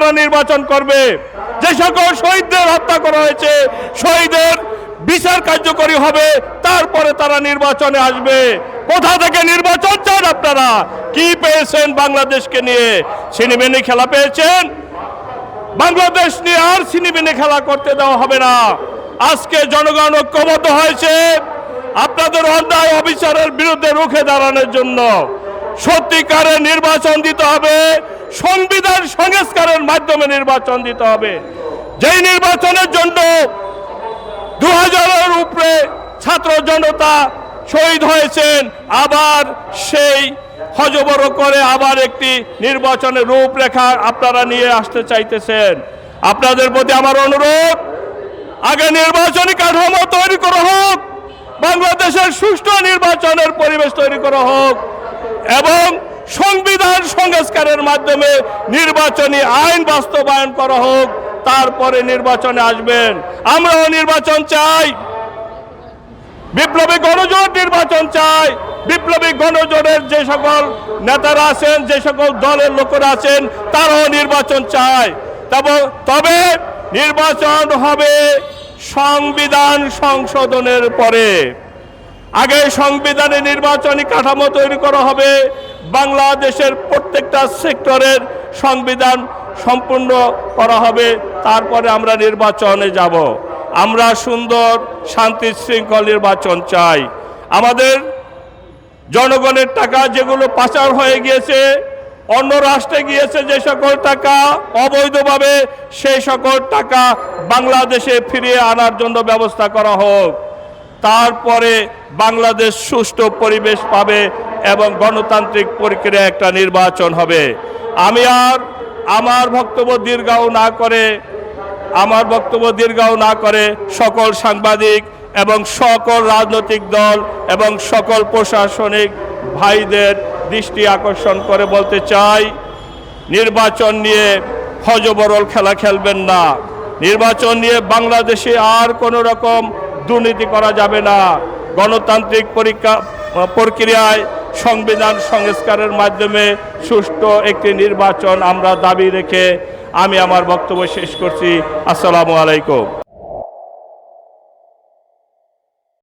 তারা নির্বাচন করবে। যে সকল শহীদদের হত্যা করা হয়েছে, শহীদের বিচার কার্যকরী হবে, তারপরে তারা নির্বাচনে আসবে। কোথা থেকে নির্বাচন চান আপনারা? কি পেয়েছেন বাংলাদেশকে নিয়ে? সিনেমেনি খেলা পেয়েছেন? বাংলাদেশ নিয়ে আর সিনেমেনি খেলা করতে দেওয়া হবে না। আজকে জনগণ ঐক্যবদ্ধ হয়েছে। আপনাদের অন্যায় অবিচারের বিরুদ্ধে রুখে দাঁড়ানোর জন্য সত্যিকারের নির্বাচন দিতে হবে। সংবিধান সংস্কারের মাধ্যমে নির্বাচন দিতে হবে। যেই নির্বাচনের জন্য দু হাজারের উপরে ছাত্র জনতা শহীদ হয়েছেন, আবার সেই হজবর করে আবার একটি নির্বাচনের রূপরেখা আপনারা নিয়ে আসতে চাইতেছেন। আপনাদের প্রতি আমার অনুরোধ, আগে নির্বাচনী কাঠামো তৈরি করা হোক, বাংলাদেশের সুষ্ঠু নির্বাচনের পরিবেশ তৈরি করা হোক, এবং সংবিধান সংস্কারের মাধ্যমে নির্বাচনী আইন বাস্তবায়ন করা হোক, তারপরে নির্বাচনে আসবেন। আমরাও নির্বাচন চাই। বিপ্লবী গণজোট নির্বাচন চাই। বিপ্লবী গণজোটের যে সকল নেতারা আছেন, যে সকল দলের লোকেরা আছেন, তারাও নির্বাচন চায়। তবে তবে নির্বাচন হবে সংবিধান সংশোধনের পরে। আগে সংবিধানে নির্বাচনী কাঠামো তৈরি করা হবে বাংলাদেশের প্রত্যেকটা সেক্টরের সংবিধান সম্পূর্ণ করা হবে, তারপরে আমরা নির্বাচনে যাব। আমরা সুন্দর, শান্তি শৃঙ্খল নির্বাচন চাই। আমাদের জনগণের টাকা যেগুলো পাচার হয়ে গিয়েছে, অন্য রাষ্ট্রে গিয়েছে যে সকল টাকা, অবৈধভাবে সেই সকল টাকা বাংলাদেশে ফিরিয়ে আনার জন্য ব্যবস্থা করা হোক। তারপরে বাংলাদেশ সুষ্ঠু পরিবেশ পাবে এবং গণতান্ত্রিক প্রক্রিয়া একটা নির্বাচন হবে। আমি আর আমার বক্তব্য দীর্ঘাও না করে, আমার বক্তব্য দীর্ঘাও না করে সকল সাংবাদিক এবং সকল রাজনৈতিক দল এবং সকল প্রশাসনিক ভাইদের দৃষ্টি আকর্ষণ করে বলতে চাই, নির্বাচন নিয়ে হজবরল খেলা খেলবেন না। নির্বাচন নিয়ে বাংলাদেশে আর কোনো রকম দুর্নীতি করা যাবে না। গণতান্ত্রিক পরীক্ষা, প্রক্রিয়ায় সংবিধান সংস্কারের মাধ্যমে সুষ্ঠু একটি নির্বাচন আমরা দাবি রেখে আমি আমার বক্তব্য শেষ করছি। আসসালামু আলাইকুম।